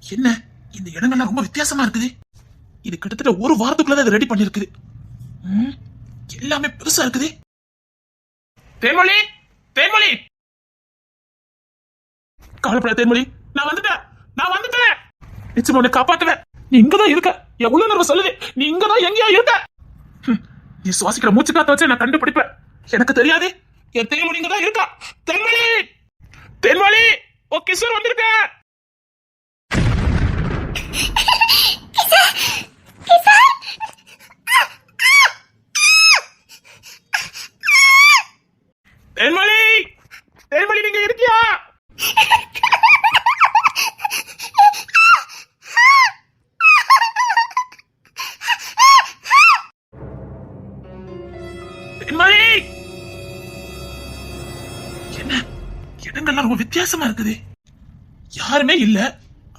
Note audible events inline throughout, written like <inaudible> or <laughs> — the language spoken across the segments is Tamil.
என்ன? இந்த இடங்கள்லாம் ரொம்ப வித்தியாசமா இருக்குது. இது கிட்டத்தட்ட ஒரு வாரத்துக்குள்ள அதை ரெடி பண்ணிருக்குது எல்லாமே பெருசா இருக்குது. தேன்மொழி! தேன்மொழி! கவலைப்பட தேன்மொழி நான் வந்துட்டேன். நான் வந்துட்டேன். நிச்சயமா உன்னை காப்பாத்துவேன். நீ இங்கதான் இருக்க. என் உள்ளுணர்வு சொல்லுது. நீ இங்கதான் எங்கேயா இருக்க. நீ சுவாசிக்கிற மூச்சு காத்த வச்சு நான் கண்டுபிடிப்பேன். எனக்கு தெரியாது. என் தேன்மொழி இங்கதான் இருக்கா. தேன்மொழி! தேன்மொழி! ஓ கிஷோர் வந்திருக்க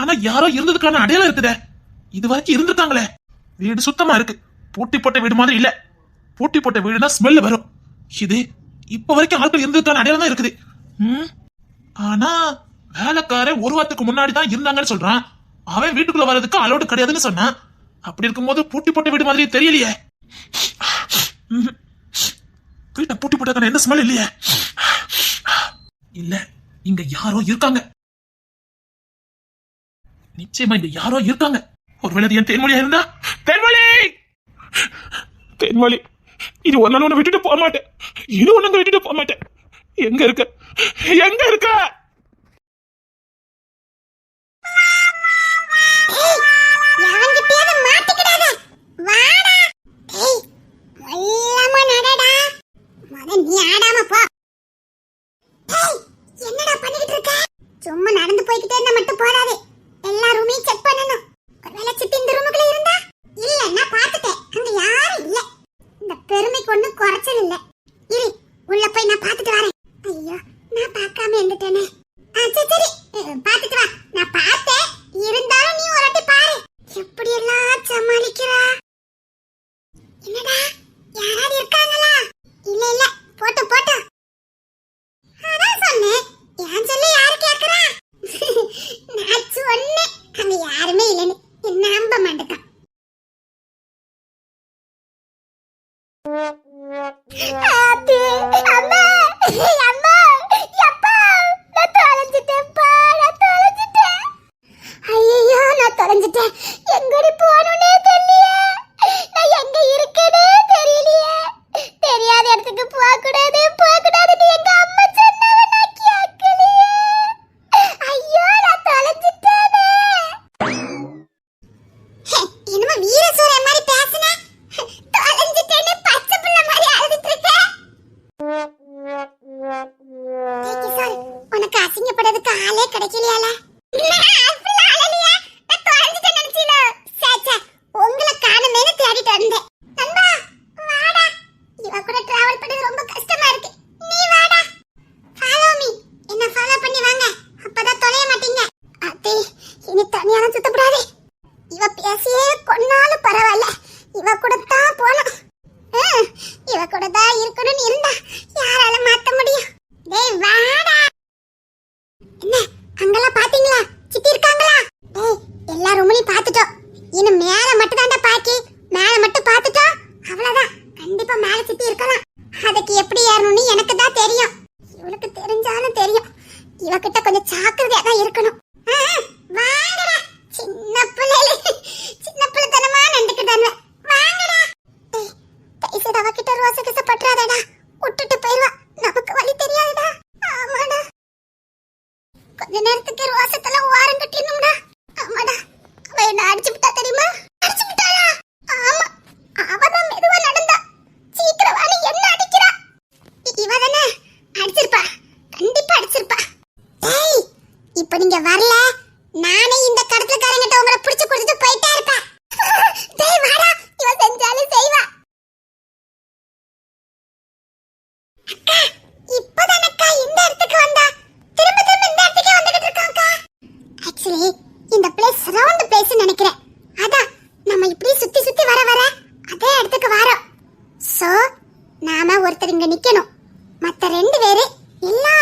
ஆனா யாரோ இருந்ததுக்கான அடையாளம் இருக்குதே. இது வரைக்கும் இருந்திருக்காங்களே. வீடு சுத்தமா இருக்கு. பூட்டி போட்ட வீடு மாதிரி இல்ல. பூட்டி போட்ட வீடுனா ஸ்மெல் வரும். இது இப்ப வரைக்கும் ஆட்கள் இருந்ததுக்கான அடையாளம் தான் இருக்குது. ம்? ஆனா வேலைக்காரன் ஒரு வாரத்துக்கு முன்னாடி தான் இருந்தாங்கன்னு சொல்றான். அவன் வீட்டுக்குள்ள வர்றதுக்கு அலோடு கிடையாதுன்னு சொன்னான். அப்படி இருக்கும்போது பூட்டி போட்ட வீடு மாதிரி தெரியலையே. வீட்டை பூட்டி போட்டதுக்கான எந்த ஸ்மெல் இல்லையே? இல்ல இங்க யாரோ இருக்காங்க. நிச்சயமா இங்க யாரோ இருக்காங்க. ஒருவேளை அது என் தேன்மொழியா இருந்தா? தேன்மொழி! தேன்மொழி இது ஒரு நாள் உன்னை விட்டுட்டு போக மாட்டேன். இது ஒண்ணு விட்டுட்டு போக மாட்டேன். எங்க இருக்க? எங்க இருக்க? இருக்க? சும்மா நடந்து போய்கிட்டே இருந்தா மட்டும் போதாது. எல்லா ரூமையும் செக் பண்ணணும். ஒருவேளை சித்தி இந்த ரூமுக்குள்ள இருந்தா? இல்ல நான் பாத்துட்டேன் அங்க யாரும் இல்ல. இந்த பெருமைக்கு ஒண்ணும் குறைச்சல் இல்ல. இரு உள்ள போய் நான் பாத்து இன்னும் மேல மட்டும் தாண்டா பாக்கி. மேல மட்டும் பாத்துட்டோம் அவ்வளவுதான். கண்டிப்பா மேல சுத்தி இருக்கலாம் அதுக்கு எப்படி ஏறணும்னு எனக்கு தான் தெரியும் இவளுக்கு தெரிஞ்சாலும் தெரியும் இவகிட்ட கொஞ்சம் ஜாக்கிரதையா தான் இருக்கணும் ஆ, வாங்கடா சின்ன பிள்ளைல சின்ன பிள்ளைத்தனமா நின்றுக்கிட்டாங்க வாங்கடா டேய், தயவு செய்து அவகிட்ட ரோச கிச பற்றாதடா விட்டுட்டு போயிருவா நமக்கு வழி தெரியாதுடா ஆமாடா கொஞ்ச நேரத்துக்கு ரோசத்துல ஓரம் கட்டிடணும்டா ஆமாடா அவ என்ன அடிச்சு விட்டா தெரியுமா அடிச்சு விட்டாளா ஆமா அவதான் மெதுவா நடந்தா சீக்கிரம் வாடி என்ன அடிக்கிறா இவ தானே அடிச்சிருப்பா கண்டிப்பா அடிச்சிருப்பா டேய் இப்ப நீங்க வரல. நானே இந்த கடத்தலக்காரங்கிட்ட உங்களை பிடிச்சு கொடுத்துட்டு போயிட்டே இருப்பேன். <laughs> டேய் வாடா. இவ செஞ்சாலும் செய்வா. அக்கா இப்பதானக்கா இந்த இடத்துக்கு வந்தா? திரும்ப திரும்ப இந்த இடத்துக்கே வந்துட்டு இருக்காங்கக்கா ஆக்சுவலி இந்த பிளேஸ் ரவுண்ட் பிளேஸ் நினைக்கிறேன். அதான் நம்ம இப்படி சுத்தி சுத்தி வர வர அதே இடத்துக்கு வரோம். சோ நாம ஒருத்தர் இங்க நிக்கணும். மத்த ரெண்டு பேரு எல்லா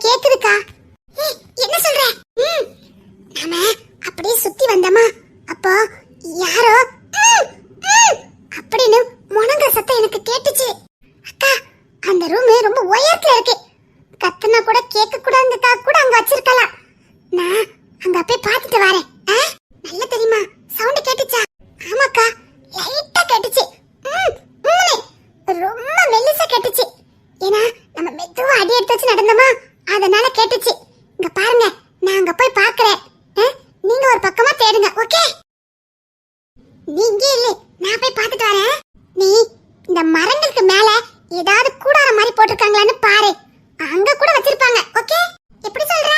கேக்குதுக்கா ஏய், என்ன சொல்ற ம், நாம அப்படியே சுத்தி வந்தோமா அப்போ யாரோ ம், ம் அப்படின்னு முணங்குற சத்தம் எனக்கு கேட்டுச்சு அக்கா அந்த ரூம் ரொம்ப உயரத்துல இருக்கு கத்துனா கூட கேட்க கூடாதுக்கா கூட அங்க வச்சிருக்கலாம் நான் அங்க போய் பார்த்துட்டு வரேன் ஆ? நல்லா தெரியுமா சவுண்ட் கேட்டுச்சா ஆமாக்கா லைட்டா கேட்டுச்சு ம், ம்னு. ரொம்ப மெல்லிசா கேட்டுச்சு ஏன்னா நம்ம மெதுவா அடி எடுத்து வச்சு நடந்தோமா அதனால கேட்டுச்சு இங்க பாருங்க நான் அங்க போய் பார்க்கறேன் ஆ? நீங்க ஒரு பக்கமா தேடுங்க ஓகே நீங்க இல்ல நான் போய் பார்த்துட்டு வரேன் நீ இந்த மரங்களுக்கு மேல ஏதாவது கூடார மாதிரி போட்டிருக்காங்களான்னு பாரு அங்க கூட வச்சிருப்பாங்க ஓகே எப்படி சொல்ற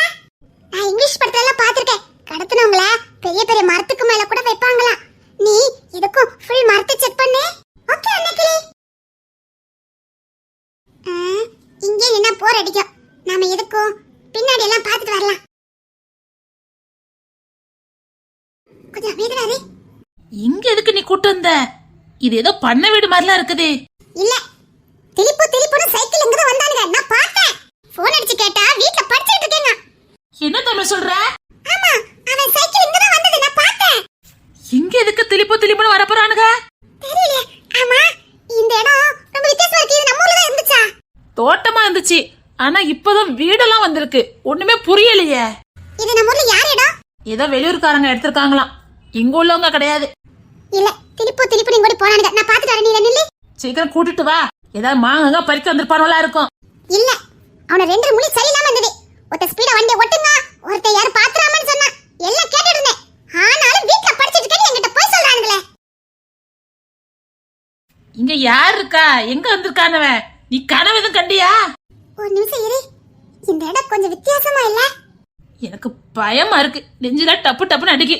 நான் இங்கிலீஷ் படத்துல எல்லாம் பார்த்திருக்கேன் கடத்தினவங்கள பெரிய பெரிய மரத்துக்கு மேல கூட வைப்பாங்களாம் நீ இதுக்கும் ஃபுல் மரத்தை செக் பண்ணு ஓகே அன்னைக்கு இங்கே நின்னா போர் அடிக்கும் நாம எதுக்கும் பின்னாடி எல்லாம் பார்த்துட்டு வரலாம் கொஞ்சம் அமைதியாரு இங்க எதுக்கு நீ கூட்டு வந்த? இது ஏதோ பண்ண வீடு மாதிரிலாம் இருக்குது. இல்ல திலிப்பு திலிப்புன்னு சைக்கிள் இங்க தான் வந்தானுங்க. நான் பார்த்தேன். போன் அடிச்சு கேட்டா வீட்ல படிச்சிட்டு இருக்கேங்க என்ன தமிழ் சொல்ற? ஆமா அவன் சைக்கிள் இங்க தான் வந்தது. நான் பார்த்தேன். இங்க எதுக்கு திலிப்பு திலிப்புன்னு வரப்போறானுங்க தெரியல ஆமா இந்த இடம் ரொம்ப வித்தியாசமா இருக்கு. இது நம்ம ஊர்ல தான் இருந்துச்சா? தோட்டமா இருந்துச்சு. ஆனா இப்பதான் வீடெல்லாம் வந்திருக்கு. ஒண்ணுமே புரியலையே. இது நம்ம ஊர்ல யார் இடம்? ஏதோ வெளியூர்காரங்க எடுத்திருக்காங்களாம். இங்க உள்ளவங்க கிடையாது. இல்ல திலிப்பு திலிப்பு நீங்க கூட போனானுங்க. நான் பார்த்துட்டு வரேன் நீ நில்லு. சீக்கிரம் கூட்டிட்டு வா. ஏதாவது மாங்கங்க பறிக்க வந்திருப்பானுவலா இருக்கும். இல்ல அவன ரெண்டு முழி சரியில்லாம இருந்தது. ஒருத்த ஸ்பீட வண்டியை ஒட்டுங்க ஒருத்த யாரும் பாத்துறாமன்னு சொன்னா எல்லாம் கேட்டுட்டு இருந்தேன். ஆனாலும் வீட்ல படிச்சிட்டு இருக்கேன்னு என்கிட்ட போய் சொல்றானுங்களே. இங்க யார் இருக்கா? எங்க வந்திருக்கானவன் நீ கனவு எதுவும் கண்டியா? ஒரு நிமிஷம் இரு. இந்த இடம் கொஞ்சம் வித்தியாசமா இல்ல? எனக்கு பயமா இருக்கு. நெஞ்சில டப்பு டப்புன்னு அடிக்கு.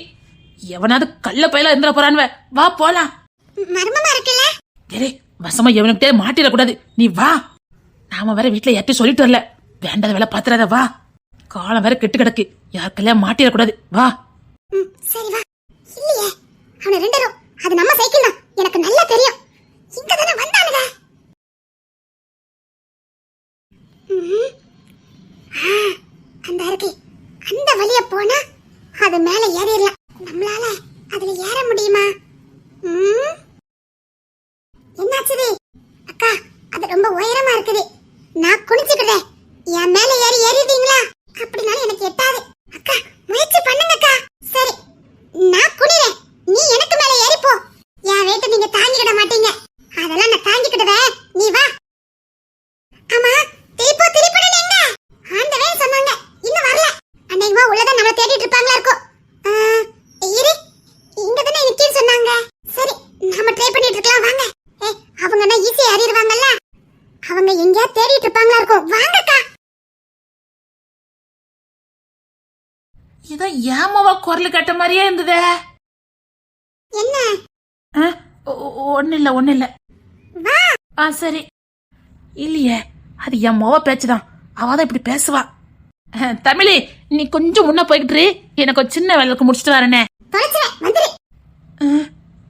எவனாவது கள்ள பயில இருந்துட போறானுவ. வா போலாம். மர்மமா இருக்குல்ல? டேய் வசமா எவனுக்கிட்டே மாட்டிடக்கூடாது நீ வா. நாம வேற வீட்டுல யார்ட்டையும் சொல்லிட்டு வரல. வேண்டாத வேலை பாத்துறாத வா. காலம் வேற கெட்டு கிடக்கு. யாருக்கெல்லாம் மாட்டிடக்கூடாது வா. ம், சரி வா. இல்லையே. அவன ரெண்டு பேரும் அது நம்ம சைக்கிள் தான். எனக்கு நல்லா தெரியும். இங்க தானே வந்தானுங்க. அந்த இருக்கு அந்த வழிய போனா அது மேல ஏறிடலாம். நம்மளால அதுல ஏற முடியுமா? ம்? என்னாச்சுது? அக்கா அது ரொம்ப உயரமா இருக்குது. நான் குனிச்சுக்கிறேன் என் மேல ஏறி ஏறிடுவீங்களா அப்படினாலும் எனக்கு எட்டாது அக்கா முயற்சி பண்ணுங்க அக்கா சரி நான் குனிறேன் நீ எனக்கு மேல ஏறி போ என் வெயிட்ட நீங்க தாங்கிக்கிட மாட்டீங்க அதெல்லாம் நான் தாங்கிக்கிடுவேன் நீ வா ஆமா திருப்போ திருப்பி எங்க ஆண்டவே சொன்னாங்க இன்னும் வரல அன்னைக்குமா உள்ளதான் நம்மள தேடிட்டு இருப்பாங்களா இருக்கும் ஆ, இரு இங்க தானே நிக்கின்னு சொன்னாங்க சரி நாம ட்ரை பண்ணிட்டு இருக்கலாம் வாங்க ஏய் அவங்கன்னா ஈஸியா ஏறிடுவாங்கல்ல அவங்க எங்கேயா தேடிட்டு இருப்பாங்களா இருக்கும் வாங்கக்கா இதான் ஏமாவா குரல் கேட்ட மாதிரியே இருந்ததே. என்ன? ஆ, ஒ- ஒ- ஒண்ணும் இல்ல ஒண்ணும் இல்ல வா. ஆ சரி. இல்லையே அது என் மொவ பேச்சுதான். அவதான் இப்படி பேசுவா. தமிழி நீ கொஞ்சம் முன்ன போய்கிட்டு. எனக்கு ஒரு சின்ன வேலைக்கு முடிச்சிட்டு வரேனே.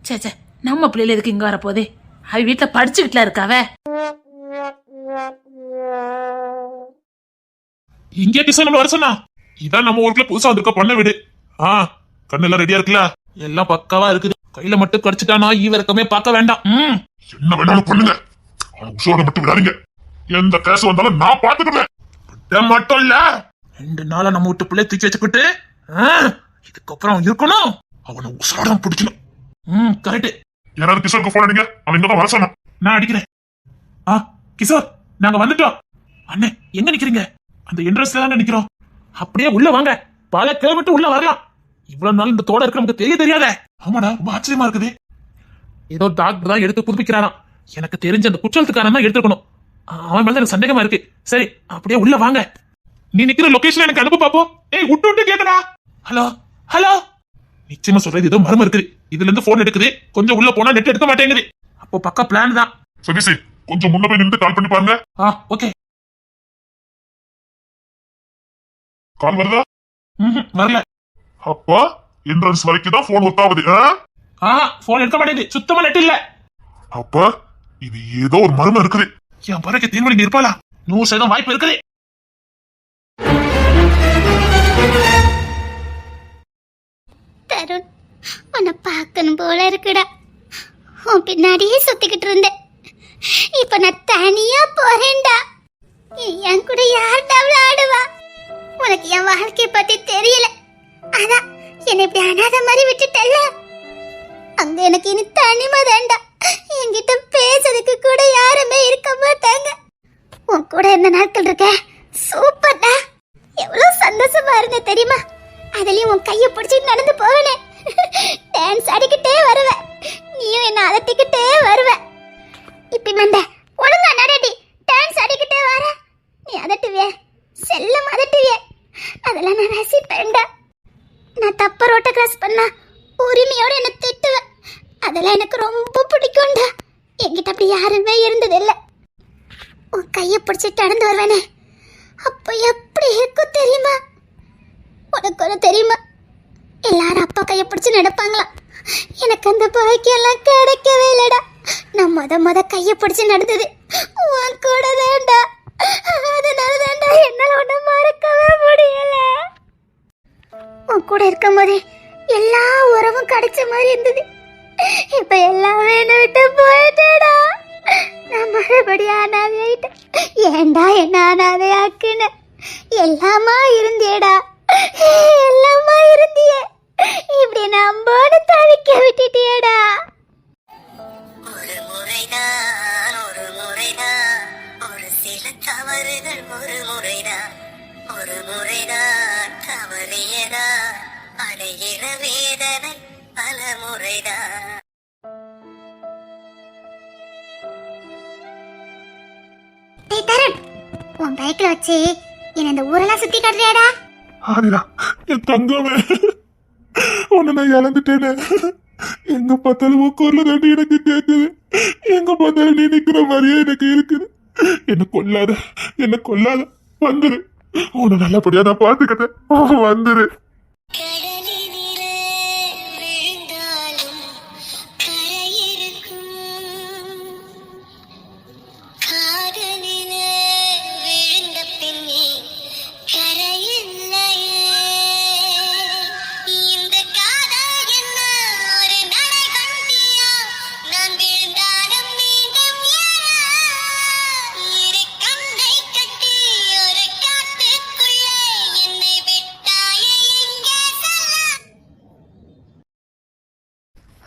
சே சே நம்ம பிள்ளைல எதுக்கு இங்க வரப்போகுது? அவ வீட்டுல படிச்சுக்கிட்டுல இருக்காவ. இங்கே நம்ம வர சொன்னா. இதான் நம்ம ஊருக்குள்ள புதுசா வந்திருக்க பண்ண வீடு. ஆ கண்ணெல்லாம் ரெடியா இருக்குல்ல? எல்லாம் பக்காவா இருக்குது. கையில மட்டும் கடிச்சிட்டானா ஈவரக்கமே பார்க்க வேண்டாம். ம். என்ன வேணாலும் பண்ணுங்க. ஆனா உஷோட மட்டும் விடாதீங்க. எந்த கேஸ் வந்தாலும் நான் பாத்துக்கிறேன் மட்டும் இல்ல? ரெண்டு நாளா நம்ம வீட்டு பிள்ளை தூக்கி வச்சுக்கிட்டு இதுக்கப்புறம் இருக்கணும். அவனை உசாரம் பிடிக்கணும் ம் கரெக்ட் யாராவது கிஷோருக்கு போன் அடிங்க. அவன் இங்க தான் வர சொன்னான். நான் அடிக்கிறேன். ஆ கிஷோர் நாங்க வந்துட்டோம். அண்ணே எங்க நிக்கிறீங்க? அந்த என்ட்ரன்ஸ்ல தாங்க நிக்கிறோம். அப்படியே உள்ள வாங்க. பல கிலோமீட்டர் உள்ள வரலாம். இவ்வளவு நாள் இந்த தோட இருக்க நமக்கு தெரிய தெரியாதே. ஆமாடா ரொம்ப ஆச்சரியமா இருக்குது. ஏதோ டாக்டர் தான் எடுத்து புதுப்பிக்கிறாராம். எனக்கு தெரிஞ்ச அந்த குற்றத்துக்காரன் தான் எடுத்துக்கணும் அவன் மேல எனக்கு சந்தேகமா இருக்கு. சரி அப்படியே உள்ள வாங்க. நீ நிக்கிற லொகேஷன் எனக்கு அனுப்ப பாப்போம் ஏய் விட்டு விட்டு கேக்குறா ஹலோ? ஹலோ? நிச்சயமா சொல்றது ஏதோ மர்மம் இருக்குது. இதுல இருந்து போன் எடுக்குது. கொஞ்சம் உள்ள போனா நெட் எடுக்க மாட்டேங்குது. அப்போ பக்கா பிளான் தான். சதீஷ் கொஞ்சம் முன்ன போய் நின்று கால் பண்ணி பாருங்க. ஆ ஓகே கால் வருதா? வரல. அப்பா என்ட்ரன்ஸ் வரைக்கும் தான் போன் ஒர்க் ஆகுது ஆ? ஆஹா போன் எடுக்க மாட்டேங்குது. சுத்தமா நெட் இல்ல. அப்பா இது ஏதோ ஒரு மர்மம் இருக்குது. என் பிறகு தேன்மொழி இருப்பாளா? நூறு சதவீதம் வாய்ப்பு இருக்குது. தருண் உன்னை பார்க்கணும் போல இருக்குடா. உன் பின்னாடியே சுத்திக்கிட்டு இருந்தேன். இப்ப நான் தனியா போறேன்டா. என் கூட யார்டா விளையாடுவா? உனக்கு என் வாழ்க்கைய பத்தி தெரியல. அதான் என்னை இப்படி அனாத மாதிரி விட்டுட்டல்ல? அங்க எனக்கு இனி தனிமை வேண்டாம். என்கிட்ட பேசுறதுக்கு கூட யாருமே இருக்க மாட்டாங்க. உன் கூட இந்த நாட்கள் இருக்க? சூப்பர்டா எவ்வளவு சந்தோஷமா இருந்த தெரியுமா? அதுலயும் உன் கைய பிடிச்சி நடந்து போவேனே. டான்ஸ் ஆடிக்கிட்டே வருவேன். நீயும் என்ன அதட்டிக்கிட்டே வருவ இப்படி மண்ட ஒழுங்கா நடடி. டான்ஸ் ஆடிக்கிட்டே வர. நீ அதட்டுவிய? செல்லம் அதட்டுவிய? அதெல்லாம் நான் ரசிப்பேன்டா. நான் தப்ப ரோட்டை கிராஸ் பண்ணா உரிமையோட என்ன திட்டுவேன். அதெல்லாம் எனக்கு ரொம்ப பிடிக்கும்டா. என்கிட்ட அப்படி யாருமே இருந்ததில்லை. உன் கையை பிடிச்சிட்டு நடந்து வருவேனே. அப்போ எப்படி இருக்கும் தெரியுமா? உனக்கு ஒரு தெரியுமா? எல்லாரும் அப்பா கையை பிடிச்சி நடப்பாங்களாம். எனக்கு அந்த பாக்கியெல்லாம் கிடைக்கவே இல்லைடா. நான் மொத மொத கையை பிடிச்சி நடந்தது உன் கூட தான்டா அதனால தான்டா என்னால் ஒன்றும் மறக்கவே முடியல. உன் கூட இருக்கும் போதே எல்லா உறவும் கிடைச்ச மாதிரி இருந்தது. இப்ப எல்லாமே என்னை விட்டு போயிட்டேடா. நான் மறுபடியும் அனாதை ஆயிட்டேன். ஏன்டா என்ன அனாதை ஆக்குன எல்லாமா இருந்தியேடா எல்லாமா இருந்தியே. தங்கமே. உன்னை நான் இழந்துட்டேனே. எங்க பார்த்தாலும் உன் குரல தாண்டி எனக்கு கேட்குது. எங்க பார்த்தாலும் நீ நிக்கிற மாதிரியே எனக்கு இருக்குது. என்ன கொல்லாத என்ன கொல்லாத. வந்துரு. உன்னை நல்லபடியா நான் பாத்துக்கிட்டேன் வந்துரு.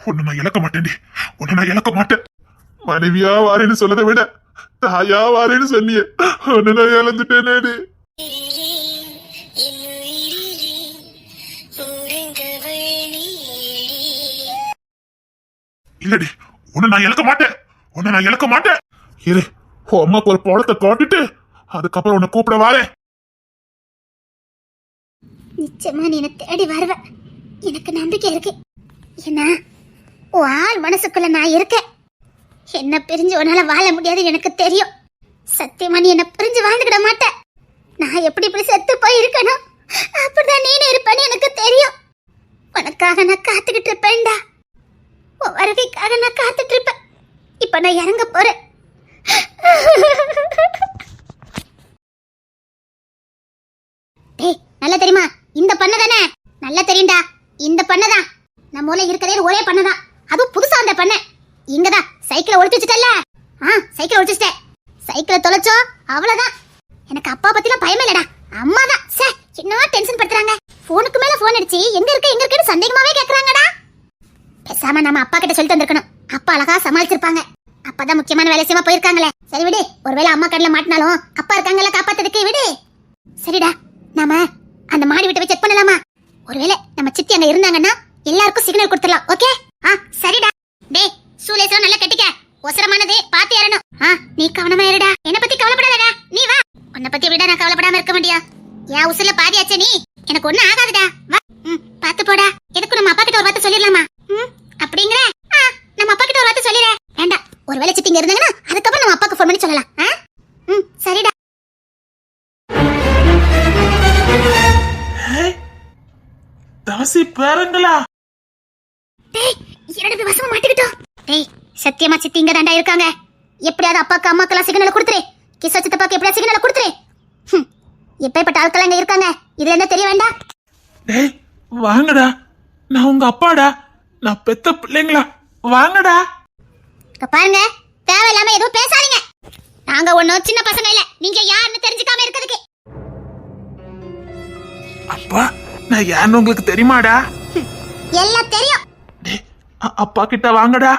உன்னை நான் இழக்க மாட்டேன்டி. உன்னை நான் இழக்க மாட்டேன். மனைவியா வாரேன்னு சொல்லதை விட தாயா வாரேன்னு சொன்னியே உன்னை நான் இழந்துட்டேனேடி இல்லடி உன்னை நான் இழக்க மாட்டேன். உன்னை நான் இழக்க மாட்டேன். இரு உன் அம்மாக்கு ஒரு பழத்தை காட்டிட்டு அதுக்கப்புறம் உன்னை கூப்பிட வாரேன். நிச்சயமா நீ தேடி வருவ. எனக்கு நம்பிக்கை இருக்கு. ஏன்னா உன் ஆள் மனசுக்குள்ள நான் இருக்கேன். என்ன பிரிஞ்சு உன்னால வாழ முடியாது எனக்கு தெரியும். சத்தியமா நீ என்ன பிரிஞ்சு வாழ்ந்துக்கிட மாட்டேன் நான் எப்படி இப்படி செத்து போய் இருக்கணும் அப்படிதான் நீனே இருப்பேன்னு எனக்கு தெரியும். உனக்காக நான் காத்துக்கிட்டு இருப்பேன்டா. உன் வருகைக்காக நான் காத்துட்டு இருப்பேன். இப்ப நான் இறங்க போறேன். டேய் நல்லா தெரியுமா? இந்த பண்ண தானே நல்லா தெரியும்டா. இந்த பண்ணதான். நம்ம ஊர்ல இருக்கதே ஒரே பண்ணதான். அதுவும் புதுசா வந்த பண்ண. இங்கதான் சைக்கிளை ஒழிச்சு வச்சுட்டல ஆ சைக்கிளை ஒழிச்சுட்டேன் சைக்கிளை தொலைச்சோ அவ்வளவுதான். எனக்கு அப்பா பத்திலாம் பயமே இல்லடா. அம்மா தான் சே என்ன டென்ஷன் படுத்துறாங்க. போனுக்கு மேல போன் அடிச்சு எங்க இருக்க எங்க இருக்குன்னு சந்தேகமாவே கேக்குறாங்கடா. பேசாம நம்ம அப்பா கிட்ட சொல்லிட்டு வந்திருக்கணும். அப்பா அழகா சமாளிச்சிருப்பாங்க. அப்பதான் முக்கியமான வேலை செய்யமா போயிருக்காங்களே. சரி விடு. ஒருவேளை அம்மா கடல மாட்டினாலும் அப்பா இருக்காங்கல்ல காப்பாத்துறதுக்கு விடு. சரிடா நாம அந்த மாடி வீட்டை போய் செக் பண்ணலாமா? ஒருவேளை நம்ம சித்தி அங்க இருந்தாங்கன்னா எல்லாருக்கும் சிக்னல் கொடுத்துடலாம் ஓகே ஆ சரிடா. டேய் சூலேஸ்வரம் நல்லா கட்டிக்க. ஒசரமானது பாத்து ஏறணும். ஆ நீ கவனமா இருடா என்ன பத்தி கவலைப்படாதடா. நீ வா. உன்னை பத்தி எப்படிடா நான் கவலைப்படாம இருக்க முடியும்? என் உசுல பாதியாச்சே நீ. எனக்கு ஒண்ணும் ஆகாதுடா. வா. ம் பாத்து போடா. எதுக்கு நம்ம அப்பா கிட்ட ஒரு வார்த்தை சொல்லிடலாமா? ம் அப்படிங்கற? ஆ நம்ம அப்பா கிட்ட ஒரு வார்த்தை சொல்லிடுறேன் வேண்டாம். ஒருவேளை சிட்டிங்க இருந்தாங்கன்னா அதுக்கப்புறம் நம்ம அப்பாக்கு ஃபோன் பண்ணி சொல்லலாம். ஆ? ம் சரிடா. தாசி பேரங்களா? டேய் இரண்டு வசமா மாட்டிக்கிட்டோம். டேய் சத்தியமா சித்தி இங்க தாண்டா இருக்காங்க. எப்படியாவது அப்பாக்கு அம்மாக்கெல்லாம் சிக்னல் கொடுத்துரு. கிசா சித்தப்பாக்கு எப்படியா சிக்னல் கொடுத்துரு. ஹம், எப்பேற்பட்ட ஆட்கள் இங்க இருக்காங்க. இதுல என்ன தெரிய வேண்டாம் டேய் வாங்கடா. நான் உங்க அப்பாடா. நான் பெத்த பிள்ளைங்களா. வாங்கடா. பாருங்க தேவையில்லாம எதுவும் பேசாதீங்க. நாங்க ஒண்ணும் சின்ன பசங்க இல்ல. நீங்க யாருன்னு தெரிஞ்சுக்காம இருக்கிறதுக்கு. அப்பா நான் யாருன்னு உங்களுக்கு தெரியுமாடா? எல்லாம் தெரியும். அப்பா கிட்ட வாங்கடா.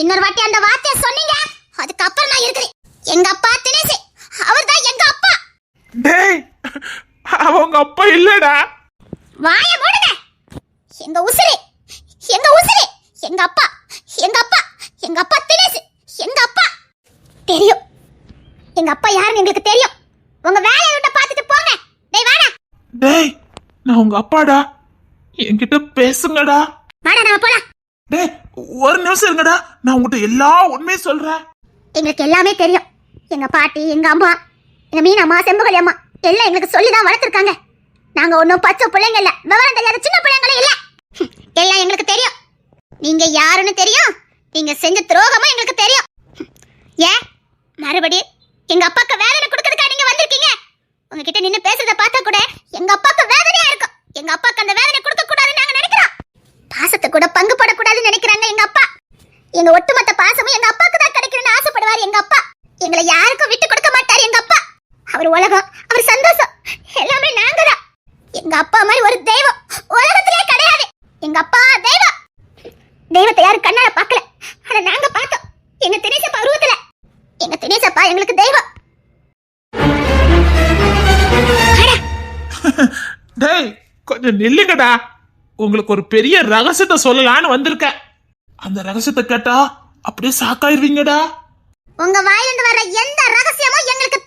இன்னொரு வாட்டி அந்த வார்த்தையை சொன்னீங்க. அதுக்கப்புறம் நான் இருக்கிறேன். எங்க அப்பா தினேஷ் அவர்தான் எங்க அப்பா. டேய் அவங்க அப்பா இல்லடா. வாய மூடுங்க. எங்க உசுரு எங்க உசுரு எங்க அப்பா எங்க அப்பா எங்க அப்பா தினேஷ் எங்க அப்பா. தெரியும். எங்க அப்பா யாருன்னு எங்களுக்கு தெரியும். உங்க வேலையை விட்டு பார்த்துட்டு போங்க. டேய் வாடா. டேய் நான் உங்க அப்பாடா. என்கிட்ட பேசுங்கடா. வாடா நாம போலாம். டே ஒரு நிமிஷம் இருங்கடா. நான் உங்ககிட்ட எல்லா உண்மையும் சொல்றேன். எங்களுக்கு எல்லாமே தெரியும். எங்க பாட்டி எங்க அம்மா எங்க மீனம்மா செம்புகலி அம்மா எல்லாம் எங்களுக்கு சொல்லி தான் வளர்த்துருக்காங்க. நாங்க ஒன்றும் பச்சை பிள்ளைங்க இல்ல. விவரம் தெரியாத சின்ன பிள்ளைங்களும் இல்ல. <laughs> எல்லாம் எங்களுக்கு தெரியும். நீங்க யாருன்னு தெரியும். நீங்க செஞ்ச துரோகமும் எங்களுக்கு தெரியும். <laughs> ஏன்? மறுபடி எங்க அப்பாக்கு வேதனை கொடுக்கறதுக்கா நீங்க வந்திருக்கீங்க. உங்ககிட்ட நின்னு பேசுறத பார்த்தா கூட எங்க அப்பாக்கு வேதனையா இருக்கும். எங்க அப்பாக்கு அந்த வேதனை கொடுக்க கூடாதுன்னு நாங்க பாசத்தை கூட பங்கு போடக்கூடாதுன்னு நினைக்கிறாங்க எங்க அப்பா. எங்க ஒட்டுமொத்த பாசமும் எங்க அப்பாக்கு தான் கிடைக்கணும்னு ஆசைப்படுவார் எங்க அப்பா. எங்களை யாருக்கும் விட்டு கொடுக்க மாட்டார் எங்க அப்பா. அவர் உலகம் அவர் சந்தோஷம் எல்லாமே நாங்க தான். எங்க அப்பா மாதிரி ஒரு தெய்வம் உலகத்திலே கிடையாது. எங்க அப்பா தெய்வம். தெய்வத்தை யாரும் கண்ணால பார்க்கல. ஆனா நாங்க பார்த்தோம். எங்க தினேசப்பா உருவத்துல. எங்க தினேசப்பா எங்களுக்கு தெய்வம். <laughs> டேய் கொஞ்சம் நில்லுங்கடா. உங்களுக்கு ஒரு பெரிய ரகசியத்தை சொல்லலான்னு வந்திருக்கேன் அந்த ரகசியத்தை கேட்டா அப்படியே சாக்காயிருவீங்கடா உங்க வாயிலிருந்து வர்ற எந்த ரகசியமும் எங்களுக்கு